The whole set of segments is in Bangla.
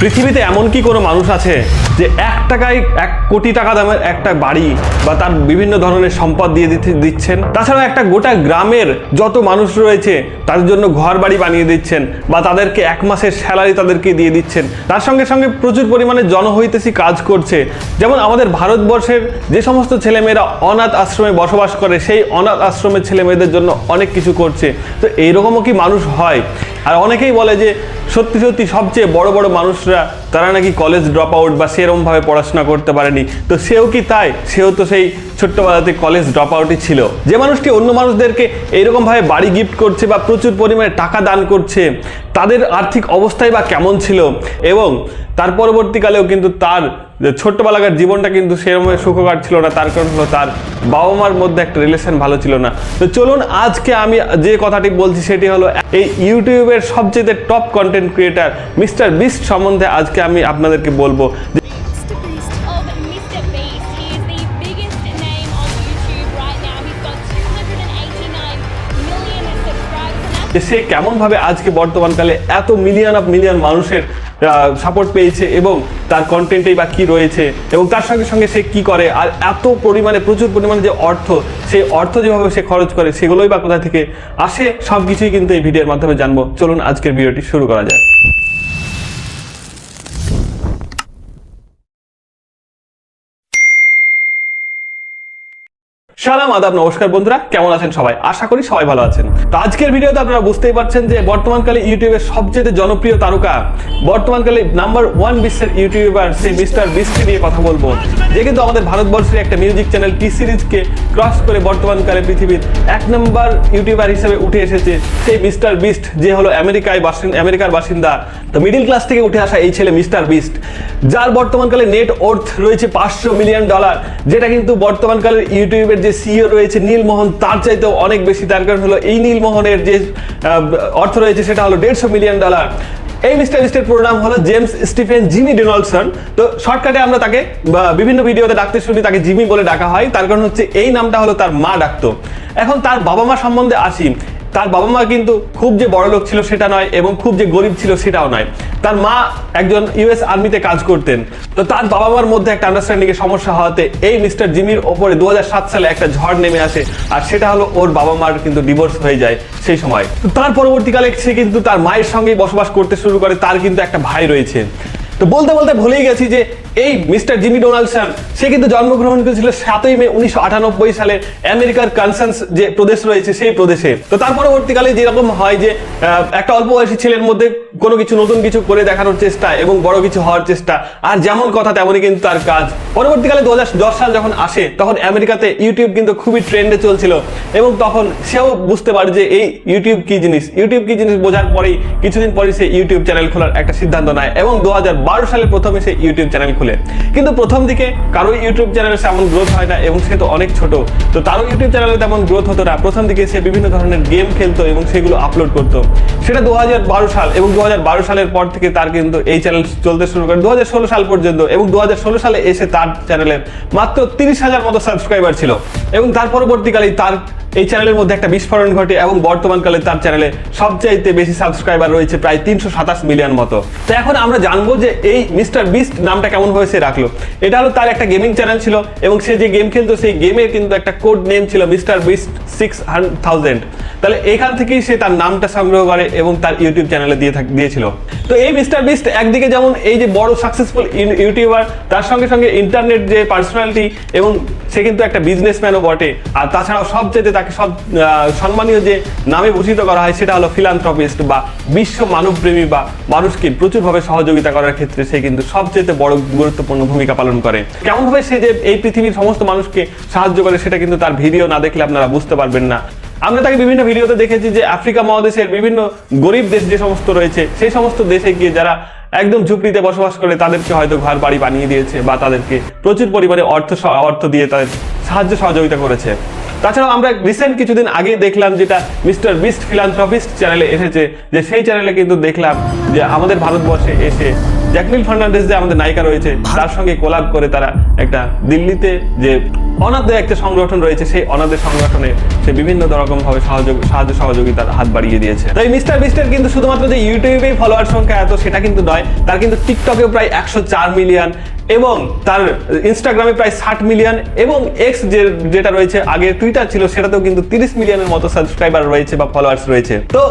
পৃথিবীতে এমন কি কোনো মানুষ আছে যে এক টাকায় এক কোটি টাকা দামের একটা বাড়ি বা তার বিভিন্ন ধরনের সম্পদ দিয়ে দিতে দিচ্ছেন? তাছাড়া একটা গোটা গ্রামের যত মানুষ রয়েছে, তাদের জন্য ঘর বাড়ি বানিয়ে দিচ্ছেন বা তাদেরকে এক মাসের স্যালারি তাদেরকে দিয়ে দিচ্ছেন। তার সঙ্গে সঙ্গে প্রচুর পরিমাণে জনহৈতেশী কাজ করছে। যেমন আমাদের ভারতবর্ষের যে সমস্ত ছেলেমেয়েরা অনাথ আশ্রমে বসবাস করে, সেই অনাথ আশ্রমের ছেলেমেয়েদের জন্য অনেক কিছু করছে। তো এইরকমও কি মানুষ হয়? আর অনেকেই বলে যে সত্যি সত্যি সবচেয়ে বড় বড় মানুষরা, তারা নাকি কলেজ ড্রপ আউট বা সেরমভাবে পড়াশোনা করতে পারেনি। তো সেও কি তাই? সেও তো সেই ছোট্টবেলাতে কলেজ ড্রপ আউটই ছিল। যে মানুষটি অন্য মানুষদেরকে এইরকমভাবে বাড়ি গিফট করছে বা প্রচুর পরিমাণে টাকা দান করছে, তাদের আর্থিক অবস্থাই বা কেমন ছিল? এবং তার পরবর্তীকালেও কিন্তু তার যে ছোট্টবেলাকার জীবনটা কিন্তু সেরকম সুখকর ছিল না তার কারণ হলো তার বাবা মার মধ্যে একটা রিলেশন ভালো ছিল না তো চলুন আজকে আমি যে কথাটি বলছি সেটি হলো এই ইউটিউবের সবচেয়ে top content creator Mister Beast সম্বন্ধে আজকে আমি আপনাদেরকে বলব যে Mr. Beast of Mr. Beast. He is the biggest name on YouTube right now. He's got 289 million subscribers. And that's যে সে কেমনভাবে আজকে বর্তমানকালে এত মিলিয়ন অফ মিলিয়ন মানুষের সাপোর্ট পেয়েছে এবং তার কন্টেন্টেই বা কি রয়েছে এবং তার সঙ্গে সঙ্গে সে কি করে আর এত পরিমাণে, প্রচুর পরিমাণে যে অর্থ, সেই অর্থ যেভাবে সে খরচ করে, সেগুলোই বা কোথা থেকে আসে সব কিছুই কিন্তু এই ভিডিওর মাধ্যমে জানব। চলুন আজকের ভিডিওটি শুরু করা যায় সালাম, আদাব, নমস্কার বন্ধুরা, কেমন আছেন সবাই? আশা করি সবাই ভালো আছেন। তো আজকের ভিডিওতে আপনারা বুঝতেই পারছেন যে বর্তমানকালে ইউটিউবের সবচেয়ে জনপ্রিয় তারকা, বর্তমানকালে নাম্বার ওয়ান বিশ্বের ইউটিউবার, সেই মিস্টার বিস্টকে নিয়ে কথা বলব। যে কিন্তু আমাদের ভারতবর্ষের একটা music channel T Series cross করে বর্তমানকালে পৃথিবীর এক নম্বর ইউটিউবার হিসেবে উঠে এসেছে, সেই মিস্টার বিস্ট, যে হলো আমেরিকায় বাসিন্দা আমেরিকার বাসিন্দা। তো মিডিল ক্লাস থেকে উঠে আসা এই ছেলে মিস্টার বিস্ট, যার বর্তমানকালে নেট ওর্থ রয়েছে পাঁচশো মিলিয়ন ডলার যেটা কিন্তু বর্তমানকালের ইউটিউবের যে সিইও রয়েছে নীলমোহন, তার চাইতেও অনেক বেশি তার কারণ হলো। এই নীলমোহনের যে অর্থ রয়েছে সেটা হলো দেড়শো মিলিয়ন ডলার। এই মিস্টার লিস্টের পুরো নাম হলো জেমস স্টিফেন জিমি ডোনাল্ডসন তো শর্টকাটে আমরা তাকে বিভিন্ন ভিডিওতে ডাকতে শুনি, তাকে জিমি বলে ডাকা হয়। তার কারণ হচ্ছে এই নামটা হলো তার মা ডাকতো। এখন তার বাবা মা সম্বন্ধে আসি। তার বাবা মা কিন্তু খুব যে বড় লোক ছিল সেটা নয় এবং খুব যে গরিব ছিল সেটাও নয়। তার মা একজন ইউএস আর্মিতে কাজ করতেন। তো তার বাবা মার মধ্যে একটা আন্ডারস্ট্যান্ডিং এর সমস্যা হওয়াতে এই মিস্টার জিমির ওপরে দু হাজার সাত সালে একটা ঝড় নেমে আসে আর সেটা হলো ওর বাবা মার কিন্তু ডিভোর্স হয়ে যায় সেই সময়। তার পরবর্তীকালে সে কিন্তু তার মায়ের সঙ্গেই বসবাস করতে শুরু করে, তার কিন্তু একটা ভাই রয়েছে। তো বলতে বলতে ভুলেই গেছি যে এই মিস্টার জিমি ডোনাল্ডসন সে কিন্তু জন্মগ্রহণ করেছিল সাতই মে উনিশশো আটানব্বই সালে। আমেরিকার কানসান্স যে প্রদেশ রয়েছে, সেই প্রদেশে। তো তার পরবর্তীকালে যেরকম হয় যে একটা অল্প বয়সী ছেলের মধ্যে কোনো কিছু, নতুন কিছু করে দেখানোর চেষ্টা এবং বড় কিছু হওয়ার চেষ্টা, আর যেমন কথা তেমনই কিন্তু তার কাজ। পরবর্তীকালে দু সাল যখন আসে, তখন আমেরিকাতে ইউটিউব কিন্তু খুবই ট্রেন্ডে চলছিল এবং তখন সেও বুঝতে পারে যে এই ইউটিউব কি জিনিস? ইউটিউব কি জিনিস বোঝার পরেই, কিছুদিন পরে সে ইউটিউব চ্যানেল খোলার একটা সিদ্ধান্ত নেয় এবং দু হাজার বারো সালে প্রথমে সে ইউটিউব চ্যানেল খুলে। কিন্তু প্রথম দিকে কারও ইউটিউব চ্যানেলে তেমন গ্রোথ হয় না এবং সে তো অনেক ছোট। তো তারও ইউটিউব চ্যানেলে তেমন গ্রোথ হতো না। প্রথম দিকে সে বিভিন্ন ধরনের গেম খেলতো এবং সেগুলো আপলোড করতো। সেটা দু সাল এবং দু সালের পর থেকে তার কিন্তু এই চ্যানেল চলতে শুরু করে। দু সাল পর্যন্ত এবং দু সালে এসে তার চ্যানেলে মাত্র তিরিশ হাজার মতো সাবস্ক্রাইবার ছিল। এবং তার পরবর্তীকালে তার এই চ্যানেলের মধ্যে একটা বিস্ফোরণ ঘটে এবং বর্তমানকালে তার চ্যানেলে সবচাইতে বেশি সাবস্ক্রাইবার রয়েছে প্রায় তিনশো সাতাশ মিলিয়ন মতো। তো এখন আমরা জানব যে এই মিস্টার বিস্ট নামটা কেমন ভাবে সে রাখল। এটা হলো তার একটা গেমিং চ্যানেল ছিল এবং সে যে গেম খেলতো সেই গেমের কিন্তু একটা কোড নেম ছিল মিস্টার বিস্ট সিক্স থাউজেন্ড তাহলে এখান থেকেই সে তার নামটা সংগ্রহ করে এবং তার ইউটিউব চ্যানেলে দিয়ে দিয়েছিল। তো এই মিস্টার বিস্ট একদিকে যেমন এই যে বড় সাকসেসফুল ইউটিউবার তার সঙ্গে সঙ্গে ইন্টারনেট যে পার্সোনালিটি এবং সে কিন্তু একটা বিজনেসম্যানও বটে। আর তাছাড়াও সবচেয়ে তাকে সব সম্মানীয় যে নামে ভূষিত করা হয় সেটা হলো ফিলান্থ্রপিস্ট বা বিশ্ব মানবপ্রেমী বা মানুষকে প্রচুরভাবে সহযোগিতা করার ক্ষেত্রে সে কিন্তু সবচেয়ে বড় গুরুত্বপূর্ণ ভূমিকা পালন করে। কেমনভাবে সে যে এই পৃথিবীর সমস্ত মানুষকে সাহায্য করে সেটা কিন্তু তার ভিডিও না দেখলে আপনারা বুঝতে পারবেন না। আমরা তাকে বিভিন্ন ভিডিওতে দেখেছি যে আফ্রিকা মহাদেশের বিভিন্ন গরিব দেশ যে সমস্ত রয়েছে, সেই সমস্ত দেশে গিয়ে যারা একদম ঝুপড়িতে বসবাস করে, তাদেরকে হয়তো ঘর বাড়ি বানিয়ে দিয়েছে বা তাদেরকে প্রচুর পরিমাণে অর্থ অর্থ দিয়ে তাদের সাহায্য সহযোগিতা করেছে। তাছাড়াও আমরা রিসেন্ট কিছুদিন আগে দেখলাম যেটা মিস্টার বিস্ট ফিলান্থ্রপিস্ট চ্যানেলে এসেছে, যে সেই চ্যানেলে কিন্তু দেখলাম যে আমাদের ভারতবর্ষে এসে জ্যাকলিন ফার্নান্ডেস যে আমাদের নায়িকা রয়েছে তার সঙ্গে কোলাব করে তারা একটা দিল্লিতে যে অনাথদের একটা সংগঠন রয়েছে সেই অনাথদের সংগঠনে সে বিভিন্ন রকম ভাবে সাহায্য সাহায্য সহযোগিতার হাত বাড়িয়ে দিয়েছে। তাই মিস্টার বিস্টের কিন্তু শুধুমাত্র যে ইউটিউবেই ফলোয়ার সংখ্যা এত সেটা কিন্তু নয় তার কিন্তু টিকটকে প্রায় একশো চার মিলিয়ন এবং তার ইনস্টাগ্রামে প্রায় ষাট মিলিয়ন এবং এক্স যে যেটা রয়েছে আগে টুইটার ছিল সেটাতেও কিন্তু তিরিশ মিলিয়নের মতো সাবস্ক্রাইবার রয়েছে বা ফলোয়ার্স রয়েছে। তো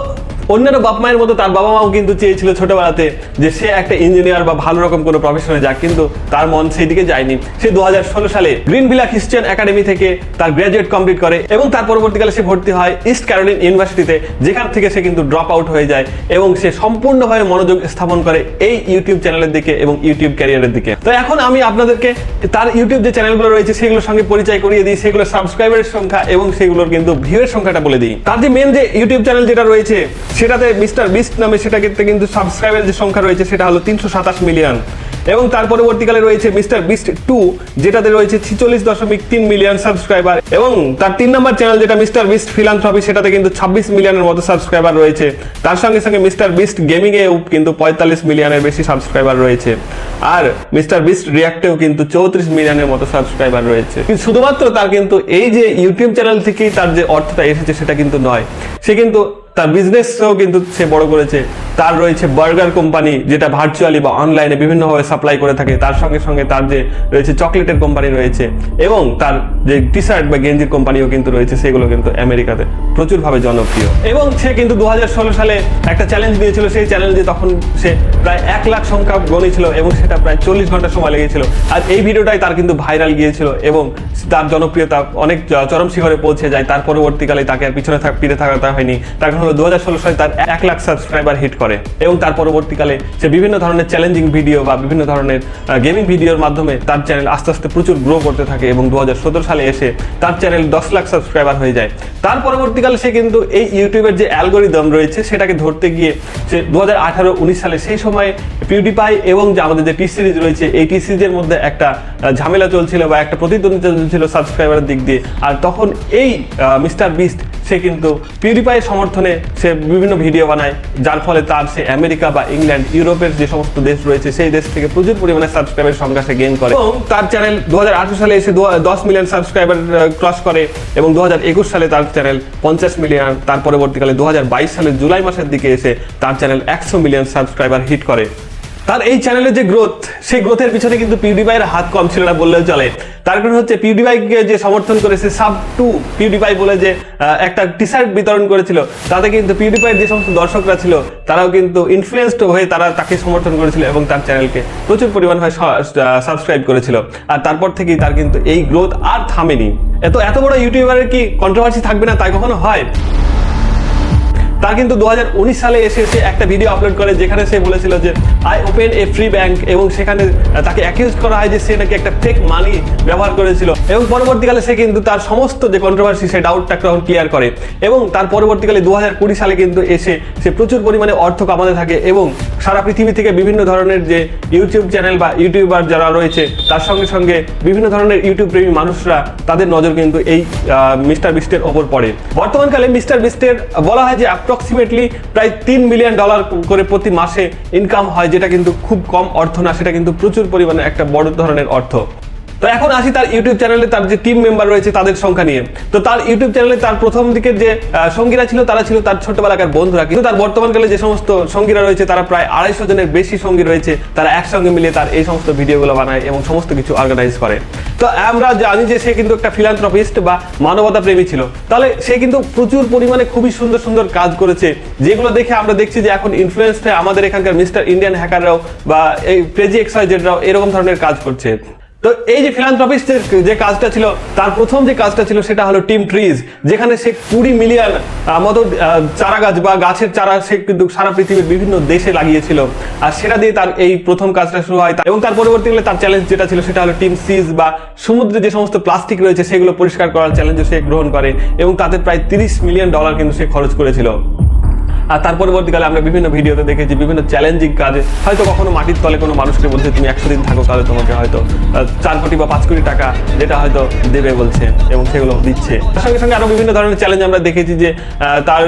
অন্যান্য বাপ মায়ের মতো তার বাবা মাও কিন্তু চেয়েছিল ছোটবেলাতে যে সে একটা ইঞ্জিনিয়ার বা ভালো রকম কোনো প্রফেশনে যাক, কিন্তু তার মন সেই দিকে যায়নি। সে দু হাজার ষোলো সালে গ্রিন ভিলা খ্রিস্টান একাডেমি থেকে তার গ্র্যাজুয়েট কমপ্লিট করে এবং তার পরবর্তীকালে সে ভর্তি হয় ইস্ট ক্যারোলিন ইউনিভার্সিটিতে যেখান থেকে সে কিন্তু ড্রপ আউট হয়ে যায় এবং সে সম্পূর্ণভাবে মনোযোগ স্থাপন করে এই ইউটিউব চ্যানেলের দিকে এবং ইউটিউব ক্যারিয়ারের দিকে। তো এখন আমি আপনাদেরকে তার ইউটিউব যে চ্যানেলগুলো রয়েছে, সেগুলোর সঙ্গে পরিচয় করিয়ে দিই। সেগুলোর সাবস্ক্রাইবারের সংখ্যা এবং সেগুলোর কিন্তু ভিউয়ের সংখ্যাটা বলে দিই। তার যে মেন যে ইউটিউব চ্যানেল যেটা রয়েছে সেটাতে মিস্টার বিস্ট নামে সেটাকে কিন্তু সাবস্ক্রাইবারের যে সংখ্যা রয়েছে, সেটা হলো তিনশো সাতাশ মিলিয়ন এবং তার পরবর্তীকালে রয়েছে মিস্টার বিস্ট টু, যেটাতে রয়েছে ছিচল্লিশ দশমিক তিন মিলিয়ন সাবস্ক্রাইবার এবং তার তিন নম্বর চ্যানেল যেটা মিস্টার বিস্ট ফিলান্থ্রপি সেটাতে কিন্তু ছাব্বিশ মিলিয়নের মতো সাবস্ক্রাইবার রয়েছে। তার সঙ্গে সঙ্গে মিস্টার বিস্ট গেমিং এও কিন্তু পঁয়তাল্লিশ মিলিয়নের বেশি সাবস্ক্রাইবার রয়েছে। আর মিস্টার বিস্ট রিয়াক্টেও কিন্তু চৌত্রিশ মিলিয়নের মতো সাবস্ক্রাইবার রয়েছে। কিন্তু শুধুমাত্র তার কিন্তু এই যে ইউটিউব চ্যানেল থেকেই তার যে অর্থটা এসেছে, সেটা কিন্তু নয়। সে কিন্তু তার বিজনেসও কিন্তু সে বড় করেছে। তার রয়েছে বার্গার কোম্পানি যেটা ভার্চুয়ালি বা অনলাইনে বিভিন্নভাবে সাপ্লাই করে থাকে। তার সঙ্গে সঙ্গে তার যে রয়েছে চকলেটের কোম্পানি রয়েছে। এবং তার যে টি শার্ট বা গেঞ্জির কোম্পানিও কিন্তু রয়েছে, সেগুলো কিন্তু আমেরিকাতে প্রচুরভাবে জনপ্রিয়। এবং সে কিন্তু দু হাজার ষোলো সালে একটা চ্যালেঞ্জ দিয়েছিল, সেই চ্যালেঞ্জে তখন সে প্রায় এক লাখ সংখ্যা গণেছিল এবং সেটা প্রায় চল্লিশ ঘণ্টা সময় লেগেছিল। আর এই ভিডিওটাই তার কিন্তু ভাইরাল গিয়েছিল এবং তার জনপ্রিয়তা অনেক চরম শিখরে পৌঁছে যায়। তার পরবর্তীকালে তাকে আর পিছনে থাক পিড়ে থাকাতে হয়নি। তার কারণ হলো দু হাজার ষোলো সালে তার এক লাখ সাবস্ক্রাইবার হিট করে এবং তার পরবর্তীকালে সে বিভিন্ন ধরনের চ্যালেঞ্জিং ভিডিও বা বিভিন্ন ধরনের গেমিং ভিডিওর মাধ্যমে তার চ্যানেল আস্তে আস্তে প্রচুর গ্রো করতে থাকে এবং দু হাজার সতেরো সালে এসে তার চ্যানেল দশ লাখ সাবস্ক্রাইবার হয়ে যায়। তার পরবর্তীকালে সে কিন্তু এই ইউটিউবের যে অ্যালগোরিদম রয়েছে, সেটাকে ধরতে গিয়ে সে দু হাজার আঠারো, উনিশ সালে সেই সময় পিউডিপাই এবং যে আমাদের যে টি সিরিজ রয়েছে, এই টি সিরিজের মধ্যে একটা ঝামেলা চলছিল বা একটা প্রতিদ্বন্দ্বিতা চলছিল সাবস্ক্রাইবারের দিক দিয়ে। আর তখন এই মিস্টার বিস্ট সে কিন্তু পিউডিপাইয়ের সমর্থনে সে বিভিন্ন ভিডিও বানায়, যার ফলে তার সে আমেরিকা বা ইংল্যান্ড ইউরোপের যে সমস্ত দেশ রয়েছে, সেই দেশ থেকে প্রচুর পরিমাণে সাবস্ক্রাইবের সংখ্যা সে গেইন করে। এবং তার চ্যানেল দু হাজার আঠেরো সালে এসে দশ মিলিয়ন সাবস্ক্রাইবার ক্রস করে এবং দু হাজার একুশ সালে তার চ্যানেল পঞ্চাশ মিলিয়ন তার পরবর্তীকালে দু হাজার বাইশ সালের জুলাই মাসের দিকে এসে তার চ্যানেল একশো মিলিয়ন সাবস্ক্রাইবার হিট করে। তার এই চ্যানেলের যে গ্রোথ সেই গ্রোথের পিছনে কিন্তু পিউডিপাইয়ের হাত কম ছিল না বললেও চলে। তার কারণ হচ্ছে পিউডিপাইকে যে সমর্থন করেছে সাব টু পিউডিপাই বলে যে একটা টি শার্ট বিতরণ করেছিল, তাতে কিন্তু পিউডিপাইয়ের যে সমস্ত দর্শকরা ছিল, তারাও কিন্তু ইনফ্লুয়েসড হয়ে তারা তাকে সমর্থন করেছিল এবং তার চ্যানেলকে প্রচুর পরিমাণ হয় সাবস্ক্রাইব করেছিল। আর তারপর থেকেই তার কিন্তু এই গ্রোথ আর থামেনি। এত এত বড় ইউটিউবারের কি কন্ট্রোভার্সি থাকবে না, তাই কখনো হয়? তার কিন্তু দু হাজার উনিশ সালে এসে সে একটা ভিডিও আপলোড করে যেখানে সে বলেছিল যে I open a free bank এবং সেখানে তাকে অ্যাকিউজ করা হয় যে সে নাকি একটা ফেক মানি ব্যবহার করেছিল। এবং পরবর্তীকালে সে কিন্তু তার সমস্ত যে কন্ট্রোভার্সি সেই ডাউটটা তখন ক্লিয়ার করে। এবং তার পরবর্তীকালে দু হাজার কুড়ি সালে কিন্তু এসে সে প্রচুর পরিমাণে অর্থ কামাতে থাকে এবং সারা পৃথিবী থেকে বিভিন্ন ধরনের যে ইউটিউব চ্যানেল বা ইউটিউবার যারা রয়েছে, তার সঙ্গে সঙ্গে বিভিন্ন ধরনের ইউটিউব প্রেমী মানুষরা তাদের নজর কিন্তু এই মিস্টার বিস্টের ওপর পড়ে। বর্তমানকালে মিস্টার বিস্টের বলা হয় যে অ্যাপ্রক্সিমেটলি প্রায় তিন মিলিয়ন ডলার করে প্রতি মাসে ইনকাম হয়, যেটা কিন্তু খুব কম অর্থ না, সেটা কিন্তু প্রচুর পরিমাণে একটা বড় ধরনের অর্থ। তো এখন আসি তার ইউটিউব চ্যানেলে তার যে টিম মেম্বার রয়েছে তাদের সংখ্যা নিয়ে। তো তার ইউটিউব চ্যানেলে তার প্রথম দিকের যে সঙ্গীরা ছিল, তারা ছিল তার ছোটবেলাকার বন্ধুরা। কিন্তু তার বর্তমানকালে যে সমস্ত সঙ্গীরা রয়েছে, তারা প্রায় আড়াইশো জনের বেশি সঙ্গী রয়েছে, তারা একসঙ্গে মিলে তার এই সমস্ত ভিডিওগুলো বানায় এবং সমস্ত কিছু অর্গানাইজ করে। তো আমরা জানি যে সে কিন্তু একটা ফিলান্থ্রপিস্ট বা মানবতা প্রেমী ছিল। তাহলে সে কিন্তু প্রচুর পরিমাণে খুবই সুন্দর সুন্দর কাজ করেছে। যেগুলো দেখে আমরা দেখছি যে এখন ইনফ্লুয়েন্স হয়ে আমাদের এখানকার মিস্টার ইন্ডিয়ান হ্যাকাররাও বা এই ক্রেজি এক্সাইজেডরাও এরকম ধরনের কাজ করছে। তো এই যে ফিলান্থ্রপিস্টের যে কাজটা ছিল, তার প্রথম যে কাজটা ছিল সেটা হলো টিম ট্রিজ যেখানে সে কুড়ি মিলিয়ন মতো চারা গাছ বা গাছের চারা সে কিন্তু সারা পৃথিবীর বিভিন্ন দেশে লাগিয়েছিল। আর সেটা দিয়ে তার এই প্রথম কাজটা শুরু হয়। এবং তার পরবর্তীকালে তার চ্যালেঞ্জ যেটা ছিল সেটা হলো টিম সিজ বা সমুদ্রে যে সমস্ত প্লাস্টিক রয়েছে, সেগুলো পরিষ্কার করার চ্যালেঞ্জ সে গ্রহণ করে। এবং তাতে প্রায় তিরিশ মিলিয়ন ডলার কিন্তু সে খরচ করেছিল। আর তার পরবর্তীকালে আমরা বিভিন্ন ভিডিওতে দেখেছি বিভিন্ন চ্যালেঞ্জিং কাজে। হয়তো কখনো মাটির তলে কোনো মানুষকে বলছে, তুমি একশো দিন থাকো তাহলে তোমাকে হয়তো চার কোটি বা পাঁচ কোটি টাকা যেটা হয়তো দেবে বলছে এবং সেগুলো দিচ্ছে। তার সঙ্গে সঙ্গে আরও বিভিন্ন ধরনের চ্যালেঞ্জ আমরা দেখেছি যে তার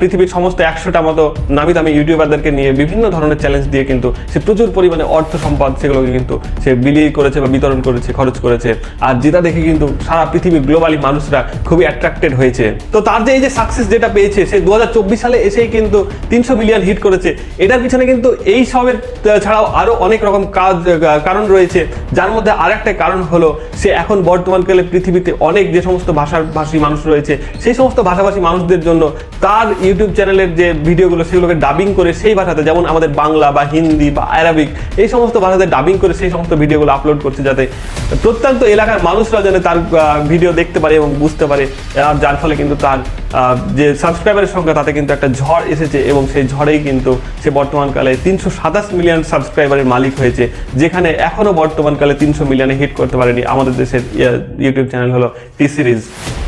পৃথিবীর সমস্ত একশোটা মতো নামি দামি ইউটিউবারদেরকে নিয়ে বিভিন্ন ধরনের চ্যালেঞ্জ দিয়ে কিন্তু সে প্রচুর পরিমাণে অর্থ সম্পদ সেগুলোকে কিন্তু সে বিলিয়ে করেছে বা বিতরণ করেছে, খরচ করেছে। আর যেটা দেখে কিন্তু সারা পৃথিবীর গ্লোবালি মানুষরা খুবই অ্যাট্রাক্টেড হয়েছে। তো তার যে এই যে সাকসেস যেটা পেয়েছে, সে দু হাজার চব্বিশ সালে এসেই কিন্তু তিনশো মিলিয়ন হিট করেছে। এটার পিছনে কিন্তু এই সবের ছাড়াও আরও অনেক রকম কাজ কারণ রয়েছে। যার মধ্যে আরেকটা কারণ হলো, সে এখন বর্তমানকালে পৃথিবীতে অনেক যে সমস্ত ভাষার ভাষী মানুষ রয়েছে, সেই সমস্ত ভাষাভাষী মানুষদের জন্য তার ইউটিউব চ্যানেলের যে ভিডিওগুলো, সেগুলোকে ডাবিং করে সেই ভাষাতে, যেমন আমাদের বাংলা বা হিন্দি বা আরবিক এই সমস্ত ভাষাতে ডাবিং করে সেই সমস্ত ভিডিওগুলো আপলোড করছে যাতে প্রত্যন্ত এলাকার মানুষরা যেন তার ভিডিও দেখতে পারে এবং বুঝতে পারে, আর যার ফলে কিন্তু তার যে সাবস্ক্রাইবারের সংখ্যা, তাতে কিন্তু একটা ঝড় এসেছে এবং সেই ঝড়েই কিন্তু সে বর্তমানকালে তিনশো সাতাশ মিলিয়ন সাবস্ক্রাইবারের মালিক হয়েছে, যেখানে এখনও বর্তমানকালে তিনশো মিলিয়নে হিট করতে পারেনি আমাদের দেশের ইউটিউব চ্যানেল হলো টি সিরিজ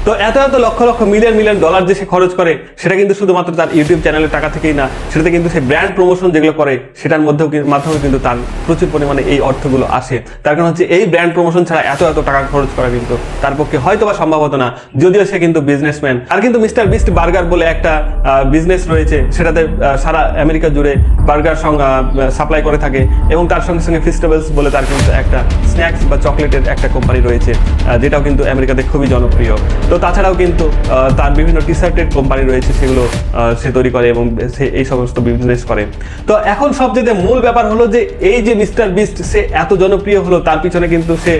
তো এত এত lakh lakh million million dollar যে সে খরচ করে, সেটা কিন্তু শুধুমাত্র তার ইউটিউব চ্যানেলের টাকা থেকেই না, সেটাতে কিন্তু সে ব্র্যান্ড প্রমোশন যেগুলো করে, সেটার মধ্যেও মাধ্যমে কিন্তু তার প্রচুর পরিমাণে এই অর্থগুলো আসে। তার কারণ হচ্ছে এই ব্র্যান্ড প্রমোশন ছাড়া এত এত টাকা খরচ করা কিন্তু তার পক্ষে হয়তো বা সম্ভব হতো না, যদিও সে কিন্তু বিজনেসম্যান আর কিন্তু মিস্টার বিস্ট বার্গার বলে একটা বিজনেস রয়েছে, সেটাতে সারা আমেরিকা জুড়ে বার্গার সাপ্লাই করে থাকে, এবং তার সঙ্গে সঙ্গে ফিস্টেবলস বলে তার কিন্তু একটা স্ন্যাক্স বা চকলেটের একটা কোম্পানি রয়েছে যেটাও কিন্তু আমেরিকাতে খুবই জনপ্রিয়। তো তাছাড়াও কিন্তু তার বিভিন্ন টি শার্টের কোম্পানি রয়েছে, সেগুলো সে তৈরি করে এবং সে এই সমস্ত বিজনেস করে। তো এখন সবচেয়ে মূল ব্যাপার হলো যে, এই যে মিস্টার বিস্ট সে এত জনপ্রিয় হলো, তার পিছনে কিন্তু সে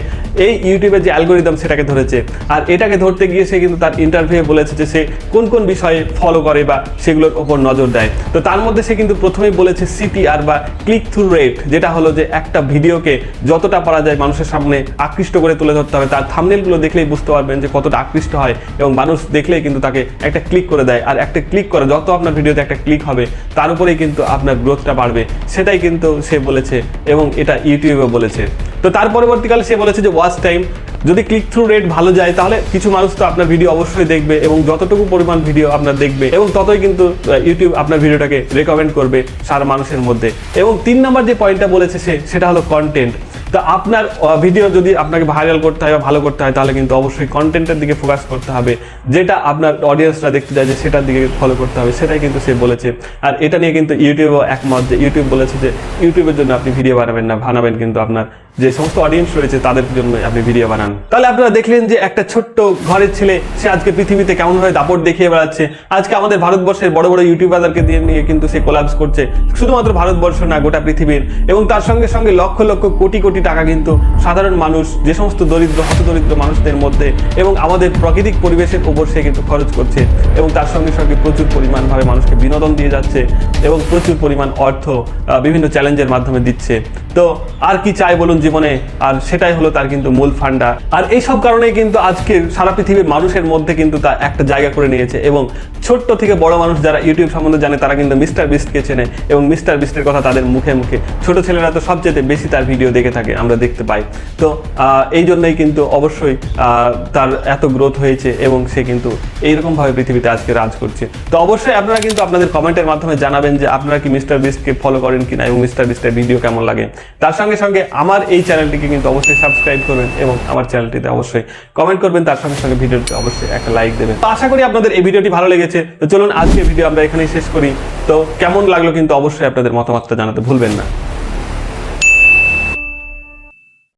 এই ইউটিউবের যে অ্যালগোরিদম সেটাকে ধরেছে। আর এটাকে ধরতে গিয়ে সে কিন্তু তার ইন্টারভিউ বলেছে যে, সে কোন কোন বিষয়ে ফলো করে বা সেগুলোর ওপর নজর দেয়। তো তার মধ্যে সে কিন্তু প্রথমেই বলেছে সিটিআর বা ক্লিক থ্রু রেট যেটা হলো যে, একটা ভিডিওকে যতটা পারা যায় মানুষের সামনে আকৃষ্ট করে তুলে ধরতে হবে। তার থামনেলগুলো দেখলেই বুঝতে পারবেন যে, কতটা আকৃষ্ট হয় এবং মানুষ দেখলেই কিন্তু তাকে একটা ক্লিক করে দেয়। আর একটা ক্লিক করে, যত আপনার ভিডিওতে একটা ক্লিক হবে, তার উপরেই কিন্তু আপনার গ্রোথটা বাড়বে। সেটাই কিন্তু সে বলেছে এবং এটা ইউটিউবে বলেছে। তো তার পরবর্তীকালে সে বলেছে যে ওয়াচ টাইম যদি ক্লিক থ্রু রেট ভালো যায়, তাহলে কিছু মানুষ তো আপনার ভিডিও অবশ্যই দেখবে এবং যতটুকু পরিমাণ ভিডিও আপনার দেখবে এবং ততই কিন্তু ইউটিউব আপনার ভিডিওটাকে রেকমেন্ড করবে সারা মানুষের মধ্যে। এবং তিন নম্বর যে পয়েন্টটা বলেছে সে, সেটা হলো কন্টেন্ট তো আপনার ভিডিও যদি আপনাকে ভাইরাল করতে হয় বা ভালো করতে হয়, তাহলে কিন্তু অবশ্যই কন্টেন্টের দিকে ফোকাস করতে হবে। যেটা আপনার অডিয়েন্সরা দেখতে চায় যে সেটার দিকে ফলো করতে হবে, সেটাই কিন্তু সে বলেছে। আর এটা নিয়ে কিন্তু ইউটিউবও একমত যে ইউটিউব বলেছে যে ইউটিউবের জন্য আপনি ভিডিও বানাবেন না, বানাবেন কিন্তু আপনার যে সমস্ত অডিয়েন্স রয়েছে, তাদের জন্য আপনি ভিডিও বানান। তাহলে আপনারা দেখলেন যে একটা ছোট্ট ঘরের ছেলে, সে আজকে পৃথিবীতে কেমনভাবে দাপট দেখিয়ে বেড়াচ্ছে। আজকে আমাদের ভারতবর্ষের বড় বড় ইউটিউবারদেরকে দিয়ে নিয়ে কিন্তু সে কোলাপস করছে। শুধুমাত্র ভারতবর্ষ না, গোটা পৃথিবীর। এবং তার সঙ্গে সঙ্গে লক্ষ লক্ষ কোটি কোটি টাকা কিন্তু সাধারণ মানুষ, যে সমস্ত দরিদ্র, হতদরিদ্র মানুষদের মধ্যে এবং আমাদের প্রাকৃতিক পরিবেশের উপর সে কিন্তু খরচ করছে। এবং তার সঙ্গে সঙ্গে প্রচুর পরিমাণভাবে মানুষকে বিনোদন দিয়ে যাচ্ছে এবং প্রচুর পরিমাণ অর্থ বিভিন্ন চ্যালেঞ্জের মাধ্যমে দিচ্ছে। তো আর কি চাই বলুন জীবনে, আর সেটাই হলো তার কিন্তু মূল ফান্ডা। আর এই সব কারণেই কিন্তু আজকে সারা পৃথিবীর মানুষের মধ্যে কিন্তু তা একটা জায়গা করে নিয়েছে এবং ছোট্ট থেকে বড় মানুষ যারা ইউটিউব সম্বন্ধে জানে, তারা কিন্তু মিস্টার বিস্টকে চেনে এবং মিস্টার বিস্টের কথা তাদের মুখে মুখে। ছোট ছেলেরা তো সবচেয়ে বেশি তার ভিডিও দেখে থাকে, আমরা দেখতে পাই। তো এই জন্যই কিন্তু অবশ্যই তার এত গ্রোথ হয়েছে এবং সে কিন্তু এইরকম ভাবে পৃথিবীতে আজকে রাজ করছে। তো অবশ্যই আপনারা কিন্তু আপনাদের কমেন্টের মাধ্যমে জানাবেন যে আপনারা কি মিস্টার বিস্টকে ফলো করেন কিনা এবং মিস্টার বিস্টের ভিডিও কেমন লাগে। তার সঙ্গে সঙ্গে আমার এই চ্যানেলটিকে কিন্তু অবশ্যই সাবস্ক্রাইব করবেন এবং আমার চ্যানেলটিতে অবশ্যই কমেন্ট করবেন। তার সঙ্গে সঙ্গে ভিডিওটি অবশ্যই একটা লাইক দেবেন। তো আশা করি আপনাদের এই ভিডিওটি ভালো লেগেছে। তো চলুন আজকে ভিডিও আমরা এখানেই শেষ করি। তো কেমন লাগল কিন্তু অবশ্যই আপনাদের মতামতটা জানাতে ভুলবেন না।